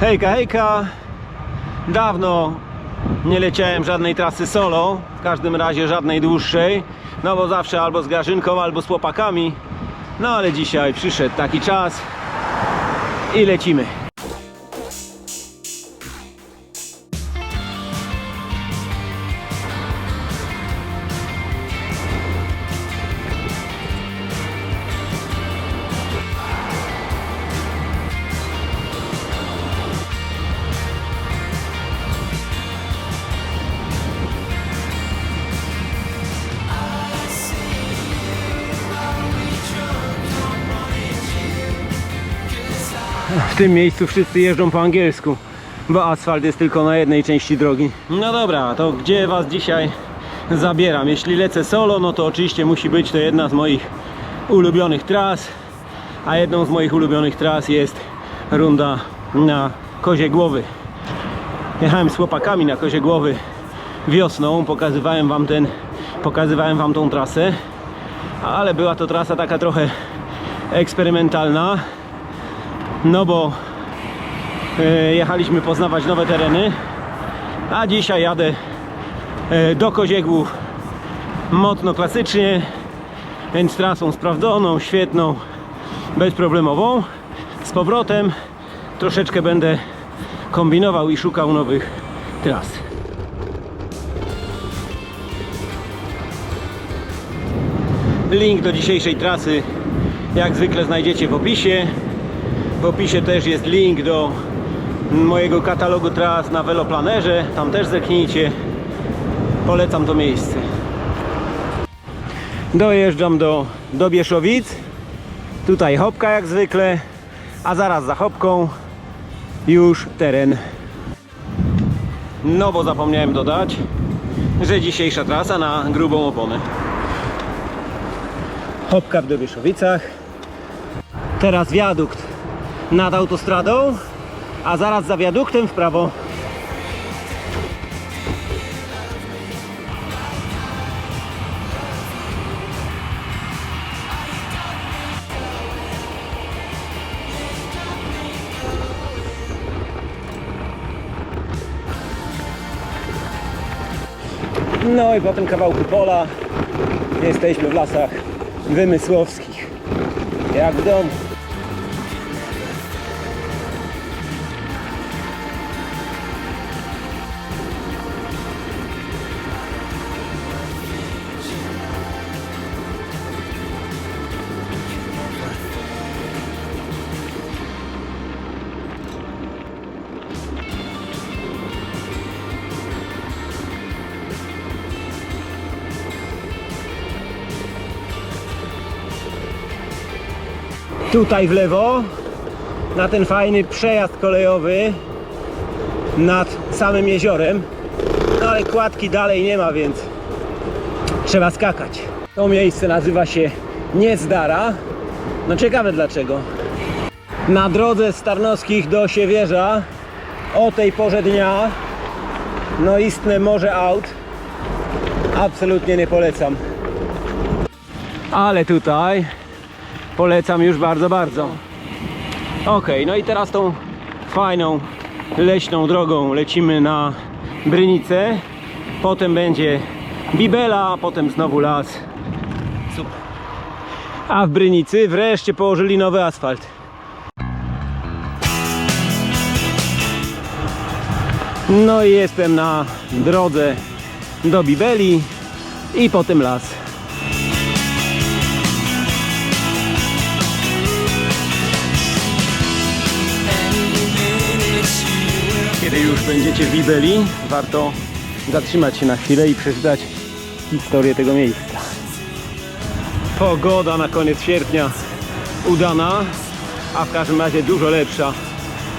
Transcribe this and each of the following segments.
Hejka, hejka. Dawno nie leciałem żadnej trasy solo, w każdym razie żadnej dłuższej. No bo zawsze albo z Grażynką, albo z chłopakami. No ale dzisiaj przyszedł taki czas i lecimy. W tym miejscu wszyscy jeżdżą po angielsku, bo asfalt jest tylko na jednej części drogi. No dobra, to gdzie Was dzisiaj zabieram? Jeśli lecę solo, no to oczywiście musi być to jedna z moich ulubionych tras, a jedną z moich ulubionych tras jest runda na Kozie Głowy. Jechałem z chłopakami na Kozie Głowy wiosną, pokazywałem Wam ten, pokazywałem Wam tą trasę, ale była to trasa taka trochę eksperymentalna, no bo e, jechaliśmy poznawać nowe tereny, a dzisiaj jadę e, do Koziegłów mocno klasycznie, więc trasą sprawdzoną, świetną, bezproblemową. Z powrotem troszeczkę będę kombinował i szukał nowych tras. Link do dzisiejszej trasy jak zwykle znajdziecie w opisie. W opisie też jest link do mojego katalogu tras na Veloplanerze. Tam też zerknijcie. Polecam to miejsce. Dojeżdżam do, do Bieszowic. Tutaj hopka jak zwykle, a zaraz za hopką już teren. No bo zapomniałem dodać, że dzisiejsza trasa na grubą oponę. Hopka w Dobieszowicach. Teraz wiadukt nad autostradą, a zaraz za wiaduktem w prawo. No i po tym kawałku pola jesteśmy w lasach wymysłowskich. Jak w domu. Tutaj w lewo na ten fajny przejazd kolejowy nad samym jeziorem. No ale kładki dalej nie ma więc trzeba skakać. To miejsce nazywa się Niezdara. No ciekawe dlaczego. Na drodze z Tarnowskich do Siewierza o tej porze dnia no istne morze aut. Absolutnie nie polecam. Ale tutaj polecam już bardzo, bardzo. Ok, no i teraz tą fajną leśną drogą lecimy na Brynicę. Potem będzie Bibela, a potem znowu las. Super. A w Brynicy wreszcie położyli nowy asfalt. No i jestem na drodze do Bibeli i potem las. Kiedy już będziecie w Bibeli, warto zatrzymać się na chwilę i przeczytać historię tego miejsca. Pogoda na koniec sierpnia udana, a w każdym razie dużo lepsza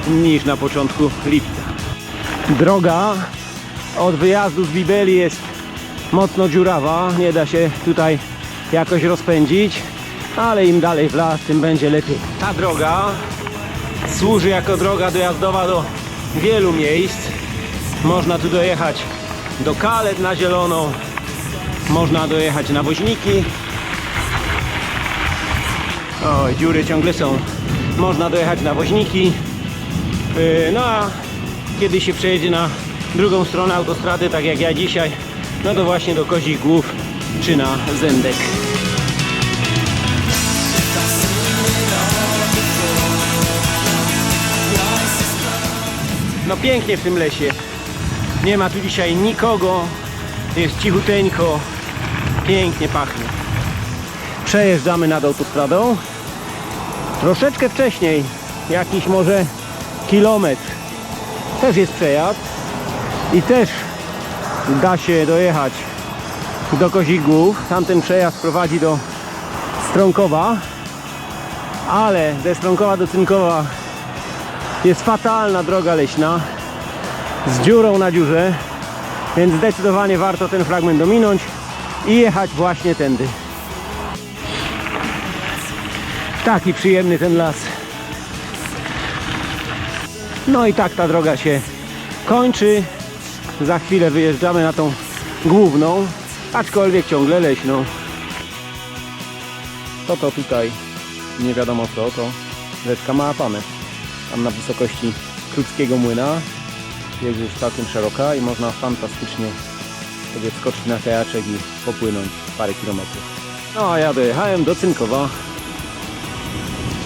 niż na początku lipca. Droga od wyjazdu z Bibeli jest mocno dziurawa, nie da się tutaj jakoś rozpędzić, ale im dalej w las, tym będzie lepiej. Ta droga służy jako droga dojazdowa do wielu miejsc. Można tu dojechać do Kalet na zieloną, można dojechać na Woźniki. O, dziury ciągle są. Można dojechać na Woźniki, Yy, No a kiedy się przejedzie na drugą stronę autostrady, tak jak ja dzisiaj, no to właśnie do Kozich Głów czy na Zędek. No pięknie w tym lesie. Nie ma tu dzisiaj nikogo. Jest cichuteńko. Pięknie pachnie. Przejeżdżamy nad autostradą. Troszeczkę wcześniej, jakiś może kilometr. Też jest przejazd i też da się dojechać do Kozigłów. Tamten przejazd prowadzi do Strąkowa, ale ze Strąkowa do Cynkowa jest fatalna droga leśna z dziurą na dziurze, więc zdecydowanie warto ten fragment dominąć i jechać właśnie tędy. Taki przyjemny ten las. No i tak ta droga się kończy. Za chwilę wyjeżdżamy na tą główną, aczkolwiek ciągle leśną. To to tutaj nie wiadomo co, to rzeczka Małapane. Tam na wysokości Kruckiego Młyna jest już całkiem szeroka i można fantastycznie sobie wskoczyć na kajaczek i popłynąć parę kilometrów. No a ja dojechałem do Cynkowa.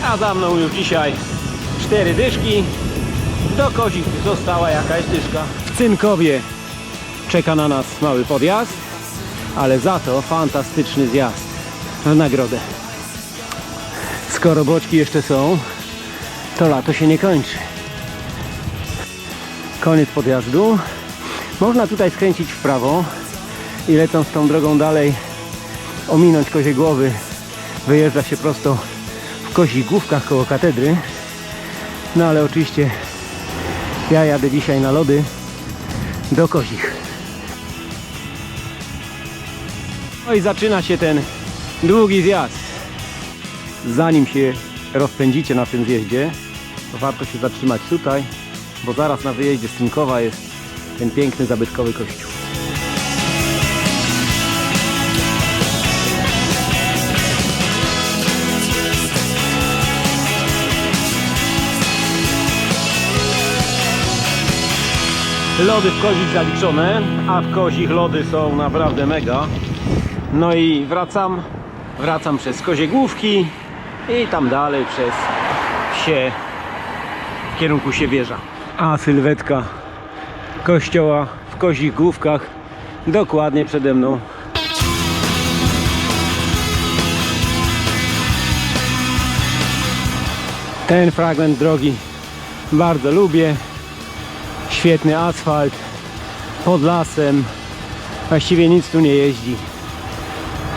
A za mną już dzisiaj cztery dyszki. Do Kozik została jakaś dyszka. W Cynkowie czeka na nas mały podjazd, ale za to fantastyczny zjazd w nagrodę. Skoro boczki jeszcze są, to lato się nie kończy. Koniec podjazdu. Można tutaj skręcić w prawo i lecąc tą drogą dalej ominąć kozie głowy wyjeżdża się prosto w kozich główkach koło katedry. No ale oczywiście ja jadę dzisiaj na lody do kozich. No i zaczyna się ten długi zjazd. Zanim się rozpędzicie na tym zjeździe, warto się zatrzymać tutaj, bo zaraz na wyjeździe z Tynkowa jest ten piękny, zabytkowy kościół. Lody w kozich zaliczone, a w kozich lody są naprawdę mega. No i wracam, wracam przez kozie główki i tam dalej przez wsie kierunku Siewierza. A sylwetka kościoła w kozich główkach dokładnie przede mną. Ten fragment drogi bardzo lubię. Świetny asfalt pod lasem. Właściwie nic tu nie jeździ.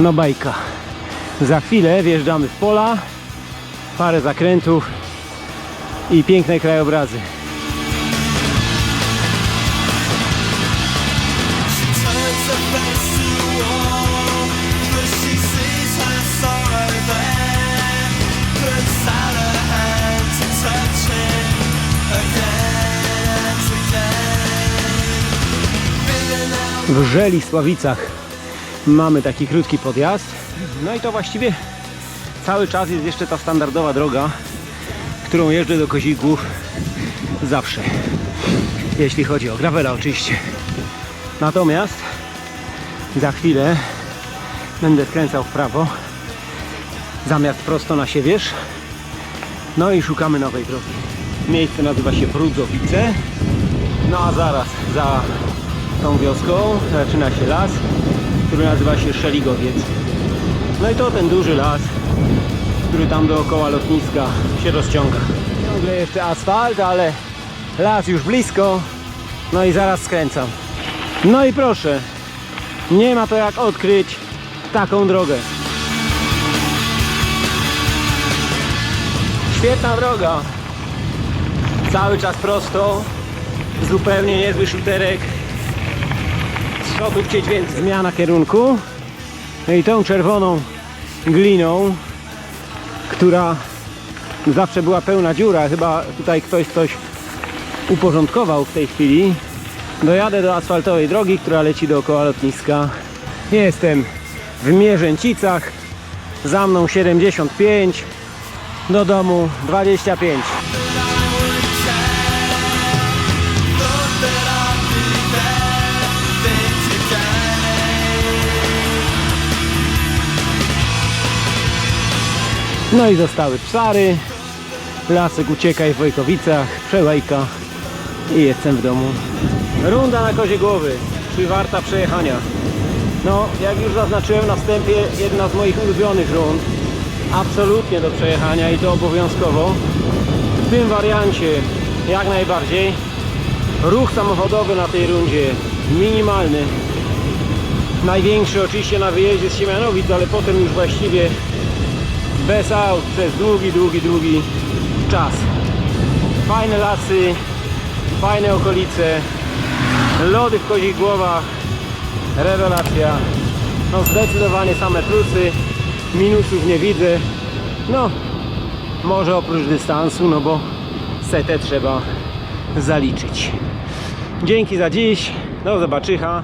No bajka. Za chwilę wjeżdżamy w pola, parę zakrętów i piękne krajobrazy. W Żeli Sławicach mamy taki krótki podjazd. No i to właściwie cały czas jest jeszcze ta standardowa droga, którą jeżdżę do Kozigłów zawsze. Jeśli chodzi o gravela oczywiście. Natomiast za chwilę będę skręcał w prawo zamiast prosto na Siewierz. No i szukamy nowej drogi. Miejsce nazywa się Brudzowice. No a zaraz za tą wioską zaczyna się las, który nazywa się Szeligowiec. No i to ten duży las, który tam dookoła lotniska się rozciąga. Ciągle jeszcze asfalt, ale las już blisko. No i zaraz skręcam. No i proszę, nie ma to jak odkryć taką drogę. Świetna droga. Cały czas prosto. Zupełnie niezły szuterek. Z przodu chcieć więcej. Zmiana kierunku. No i tą czerwoną gliną, która zawsze była pełna dziura. Chyba tutaj ktoś coś uporządkował w tej chwili. Dojadę do asfaltowej drogi, która leci dookoła lotniska. Jestem w Mierzęcicach. Za mną 75. Do domu 25. No i zostały psary. Lasek uciekaj w Wojkowicach, przełajka i jestem w domu. Runda na kozie głowy, czy warta przejechania? No, jak już zaznaczyłem na wstępie, jedna z moich ulubionych rund. Absolutnie do przejechania i to obowiązkowo. W tym wariancie jak najbardziej. Ruch samochodowy na tej rundzie minimalny. Największy oczywiście na wyjeździe z Siemianowic, ale potem już właściwie bez aut przez długi, długi, długi czas. Fajne lasy, fajne okolice, lody w kozich głowach, rewelacja. No zdecydowanie same plusy, minusów nie widzę. No, może oprócz dystansu, no bo setę trzeba zaliczyć. Dzięki za dziś, do zobaczycha.